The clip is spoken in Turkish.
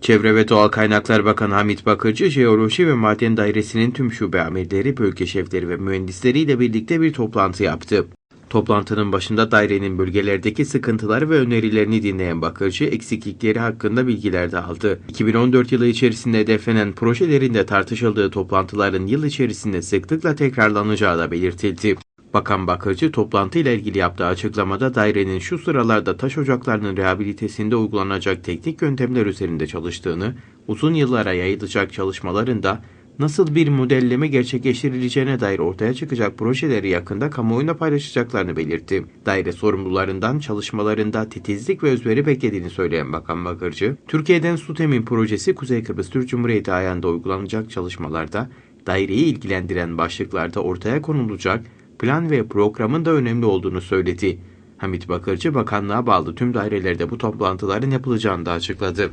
Çevre ve Doğal Kaynaklar Bakanı Hamit Bakırcı, Jeoloji ve Maden Dairesi'nin tüm şube amirleri, bölge şefleri ve mühendisleriyle birlikte bir toplantı yaptı. Toplantının başında dairenin bölgelerdeki sıkıntıları ve önerilerini dinleyen Bakırcı, eksiklikleri hakkında bilgiler de aldı. 2014 yılı içerisinde hedeflenen projelerin de tartışıldığı toplantıların yıl içerisinde sıklıkla tekrarlanacağı da belirtildi. Bakan Bakırcı toplantıyla ilgili yaptığı açıklamada dairenin şu sıralarda taş ocaklarının rehabilitesinde uygulanacak teknik yöntemler üzerinde çalıştığını, uzun yıllara yayılacak çalışmaların da nasıl bir modelleme gerçekleştirileceğine dair ortaya çıkacak projeleri yakında kamuoyuna paylaşacaklarını belirtti. Daire sorumlularından çalışmalarında titizlik ve özveri beklediğini söyleyen Bakan Bakırcı, Türkiye'den su temin projesi Kuzey Kıbrıs Türk Cumhuriyeti ayağında uygulanacak çalışmalarda daireyi ilgilendiren başlıklarda ortaya konulacak plan ve programın da önemli olduğunu söyledi. Hamit Bakırcı bakanlığa bağlı tüm dairelerde bu toplantıların yapılacağını da açıkladı.